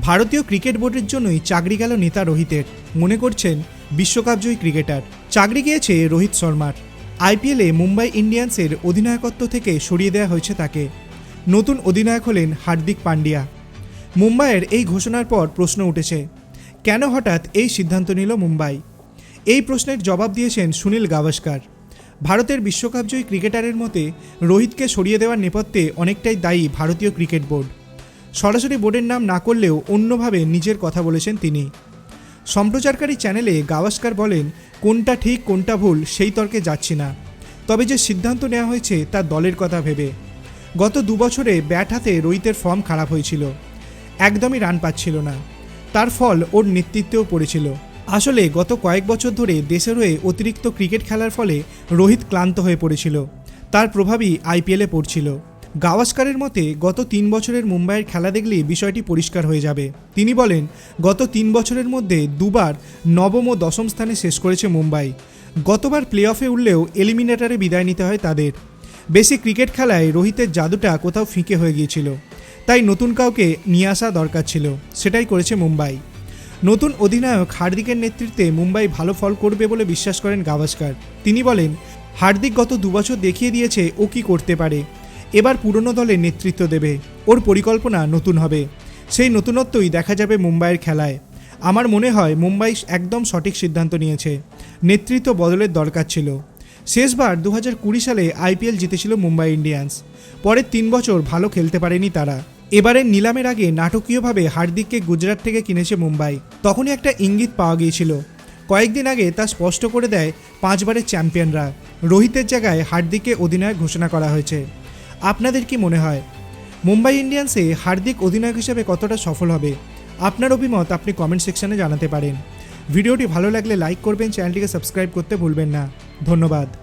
ভারতীয় ক্রিকেট বোর্ডের জন্যই চাকরি গেল নেতা রোহিতের। মনে করছেন বিশ্বকাপজয়ী ক্রিকেটার। চাকরি গিয়েছে রোহিত শর্মার। আইপিএলে মুম্বাই ইন্ডিয়ান্সের অধিনায়কত্ব থেকে সরিয়ে দেওয়া হয়েছে তাকে। নতুন অধিনায়ক হলেন হার্দিক পান্ডিয়া। মুম্বাইয়ের এই ঘোষণার পর প্রশ্ন উঠেছে, কেন হঠাৎ এই সিদ্ধান্ত নিল মুম্বাই? এই প্রশ্নের জবাব দিয়েছেন সুনীল গাভাস্কার। ভারতের বিশ্বকাপজয়ী ক্রিকেটারের মতে, রোহিতকে সরিয়ে দেওয়ার নেপথ্যে অনেকটাই দায়ী ভারতীয় ক্রিকেট বোর্ড। সরাসরি বোর্ডের নাম না করলেও অন্যভাবে নিজের কথা বলেছেন তিনি। সম্প্রচারকারী চ্যানেলে গাভাস্কার বলেন, কোনটা ঠিক, কোনটা ভুল, সেই তর্কে যাচ্ছি না। তবে যে সিদ্ধান্ত নেওয়া হয়েছে, তা দলের কথা ভেবে। গত দু বছরে ব্যাট হাতে রোহিতের ফর্ম খারাপ হয়েছিল। একদমই রান পাচ্ছিল না। তার ফল ওর নেতৃত্বেও পড়েছিল। আসলে গত কয়েক বছর ধরে দেশের হয়ে অতিরিক্ত ক্রিকেট খেলার ফলে রোহিত ক্লান্ত হয়ে পড়েছিল। তার প্রভাবই আইপিএলে পড়ছিল। গাওয়াস্কারের মতে, গত তিন বছরের মুম্বাইয়ের খেলা দেখলেই বিষয়টি পরিষ্কার হয়ে যাবে। তিনি বলেন, গত তিন বছরের মধ্যে দুবার নবম ও দশম স্থানে শেষ করেছে মুম্বাই। গতবার প্লে অফে উঠলেও এলিমিনেটারে বিদায় নিতে হয় তাদের। বেশি ক্রিকেট খেলায় রোহিতের জাদুটা কোথাও ফিকে হয়ে গিয়েছিল। তাই নতুন কাউকে নিয়ে আসা দরকার ছিল। সেটাই করেছে মুম্বাই। নতুন অধিনায়ক হার্দিকের নেতৃত্বে মুম্বাই ভালো ফল করবে বলে বিশ্বাস করেন গাভাস্কার। তিনি বলেন, হার্দিক গত দুবছর দেখিয়ে দিয়েছে ও কি করতে পারে। এবার পুরনো দলের নেতৃত্ব দেবে। ওর পরিকল্পনা নতুন হবে। সেই নতুনত্বই দেখা যাবে মুম্বাইয়ের খেলায়। আমার মনে হয় মুম্বাই একদম সঠিক সিদ্ধান্ত নিয়েছে। নেতৃত্ব বদলের দরকার ছিল। শেষবার দু কুড়ি সালে আইপিএল জিতেছিল মুম্বাই ইন্ডিয়ান্স। পরের তিন বছর ভালো খেলতে পারেনি তারা। এবারের নিলামের আগে নাটকীয়ভাবে হার্দিককে গুজরাট থেকে কিনেছে মুম্বাই। তখনই একটা ইঙ্গিত পাওয়া গিয়েছিল। কয়েকদিন আগে তা স্পষ্ট করে দেয় পাঁচবারের চ্যাম্পিয়নরা। রোহিতের জায়গায় হার্দিককে অধিনায়ক ঘোষণা করা হয়েছে। আপনাদের কি মনে হয়? মুম্বাই ইন্ডিয়ান্সে হার্দিক অধিনায়ক হিসেবে কতটা সফল হবে? আপনার অভিমত আপনি কমেন্ট সেকশনে জানাতে পারেন। ভিডিওটি ভালো লাগলে লাইক করবেন চ্যানেলটিকে সাবস্ক্রাইব করতে ভুলবেন না। ধন্যবাদ।